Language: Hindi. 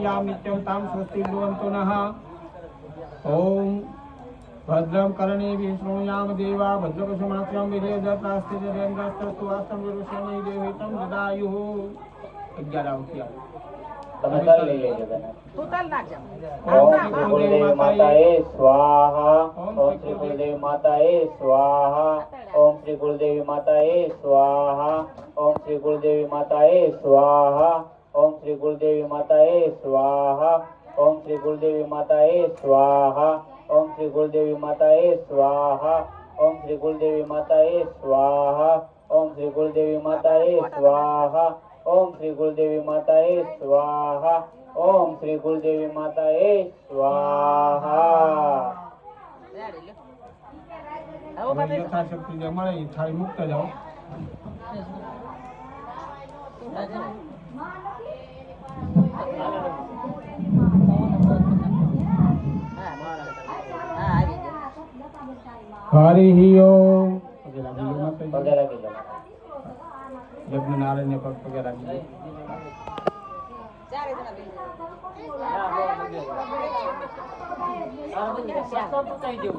पूजयाम नित्यं नः ॐ भद्रं कर्णेभिः शृणुयाम देवा भद्रपशुमात्रं विभेदतास्ति जयन्द्रस्तस्तु ददायुः। ओम श्री कुलदेवी माताए स्वाहा। ओम श्री कुलदेवी माताए स्वाहा। ओम श्री गुरुदेवी माताए स्वाहा। ओम श्री गुरुदेवी माताए स्वाहा। ओम श्री गुरुदेवी माताए स्वाहा। ओम श्री गुरुदेवी माताए स्वाहा। ओम श्री गुरुदेवी माताए स्वाहा। ओम श्री गुरुदेवी माताए स्वाहा। ओम श्री गुरुदेवी माताए स्वाहा। યથાશક્તિ जमा મળે मुक्त जाओ હરિ ઓમ યજ્ઞ નારાયણ પગ પગે રાખી ચારે જણા